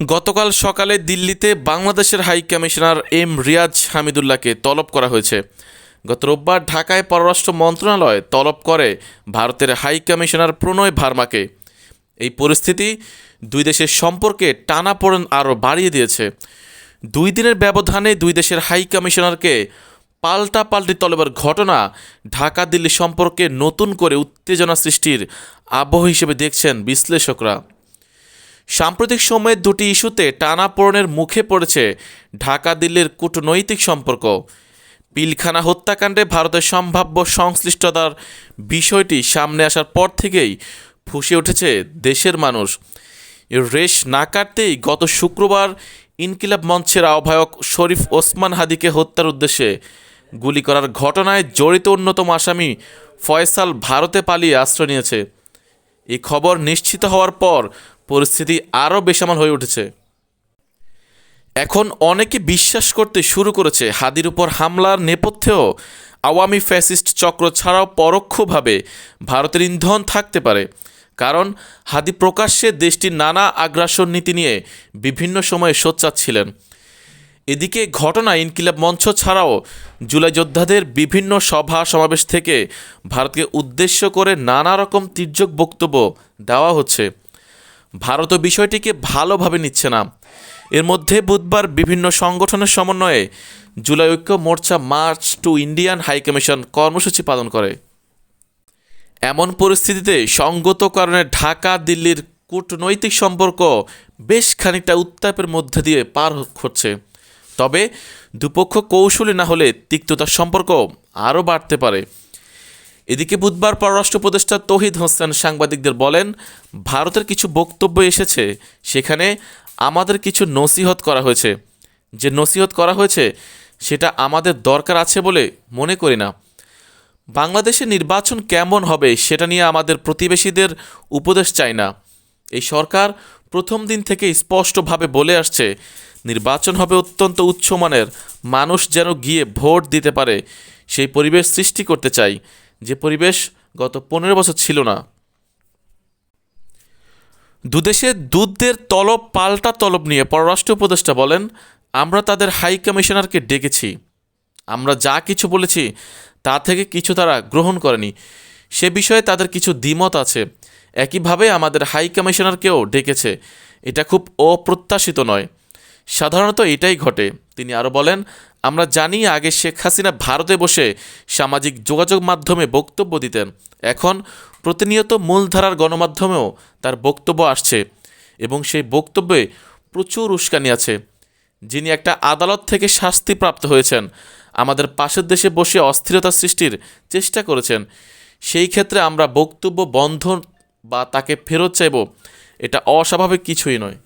গতকাল সকালে দিল্লিতে বাংলাদেশের হাই কমিশনার এম রিয়াজ হামিদুল্লাহকে তলব করা হয়েছে। গত রোববার ঢাকায় পররাষ্ট্র মন্ত্রণালয় তলব করে ভারতের হাই কমিশনার প্রণয় ভার্মাকে। এই পরিস্থিতি দুই দেশের সম্পর্কে টানাপোড়েন আরও বাড়িয়ে দিয়েছে। দুই দিনের ব্যবধানে দুই দেশের হাই কমিশনারকে পাল্টা পাল্টি তলবের ঘটনা ঢাকা দিল্লি সম্পর্কে নতুন করে উত্তেজনা সৃষ্টির আবহ হিসেবে দেখছেন বিশ্লেষকরা। সাম্প্রতিক সময়ে দুটি ইস্যুতে টানাপোড়েনের মুখে পড়েছে ঢাকা দিল্লির কূটনৈতিক সম্পর্ক। পিলখানা হত্যাকাণ্ডে ভারতের সম্ভাব্য সংশ্লিষ্টতার বিষয়টি সামনে আসার পর থেকেই ফুসে উঠেছে দেশের মানুষ। রেশ না কাটতেই গত শুক্রবার ইনকিলাব মঞ্চের আহ্বায়ক শরীফ ওসমান হাদিকে হত্যার উদ্দেশ্যে গুলি করার ঘটনায় জড়িত অন্যতম আসামি ফয়সাল ভারতে পালিয়ে আশ্রয় নিয়েছে। এই খবর নিশ্চিত হওয়ার পর পরিস্থিতি আরও বেসামাল হয়ে উঠেছে। এখন অনেকে বিশ্বাস করতে শুরু করেছে হাদির উপর হামলার নেপথ্যেও আওয়ামী ফ্যাসিস্ট চক্র ছাড়াও পরোক্ষভাবে ভারতের ইন্ধন থাকতে পারে। কারণ হাদি প্রকাশ্যে দেশটির নানা আগ্রাসন নীতি নিয়ে বিভিন্ন সময়ে সোচ্চার ছিলেন। এদিকে ঘটনা ইনকিলাব মঞ্চ ছাড়াও জুলাই যোদ্ধাদের বিভিন্ন সভা সমাবেশ থেকে ভারতকে উদ্দেশ্য করে নানা রকম তির্যক বক্তব্য দেওয়া হচ্ছে। ভারতও বিষয়টিকে ভালোভাবে নিচ্ছে না। এর মধ্যে বুধবার বিভিন্ন সংগঠনের সমন্বয়ে জুলাই ঐক্য মোর্চা march to Indian high commission কর্মসূচি পালন করে। এমন পরিস্থিতিতে সঙ্গত কারণে ঢাকা, দিল্লির কূটনৈতিক সম্পর্ক বেশ খানিকটা উত্তাপের মধ্যে দিয়ে পার হচ্ছে। তবে দুপক্ষ কৌশলী না হলে তিক্ততার সম্পর্ক আরও বাড়তে পারে। এদিকে বুধবার পররাষ্ট্র উপদেষ্টা তহিদ হোসেন সাংবাদিকদের বলেন, ভারতের কিছু বক্তব্য এসেছে, সেখানে আমাদের কিছু নসিহত করা হয়েছে। যে নসিহত করা হয়েছে, সেটা আমাদের দরকার আছে বলে মনে করি না। বাংলাদেশে নির্বাচন কেমন হবে, সেটা নিয়ে আমাদের প্রতিবেশীদের উপদেশ চাই না। এই সরকার প্রথম দিন থেকে স্পষ্টভাবে বলে আসছে, নির্বাচন হবে অত্যন্ত উচ্চমানের মানুষ যেন গিয়ে ভোট দিতে পারে, সেই পরিবেশ সৃষ্টি করতে চাই, যে পরিবেশ গত পনেরো বছর ছিল না। দুদেশে দুধদের তলব পাল্টা তলব নিয়ে পররাষ্ট্র উপদেষ্টা বলেন, আমরা তাদের হাই কমিশনারকে ডেকেছি। আমরা যা কিছু বলেছি, তা থেকে কিছু তারা গ্রহণ করেনি। সে বিষয়ে তাদের কিছু দ্বিমত আছে। একইভাবে আমাদের হাই কমিশনারকেও ডেকেছে। এটা খুব অপ্রত্যাশিত নয়। সাধারণত এটাই ঘটে। তিনি আরও বলেন, আমরা জানি আগে শেখ হাসিনা ভারতে বসে সামাজিক যোগাযোগ মাধ্যমে বক্তব্য দিতেন। এখন প্রতিনিয়ত মূলধারার গণমাধ্যমেও তার বক্তব্য আসছে এবং সেই বক্তব্যে প্রচুর উস্কানি আছে। যিনি একটা আদালত থেকে শাস্তিপ্রাপ্ত হয়েছেন, আমাদের পাশের দেশে বসে অস্থিরতা সৃষ্টির চেষ্টা করেছেন। সেই ক্ষেত্রে আমরা বক্তব্য বন্ধন বা তাকে ফেরত চাইব এটা অস্বাভাবিক কিছুই নয়।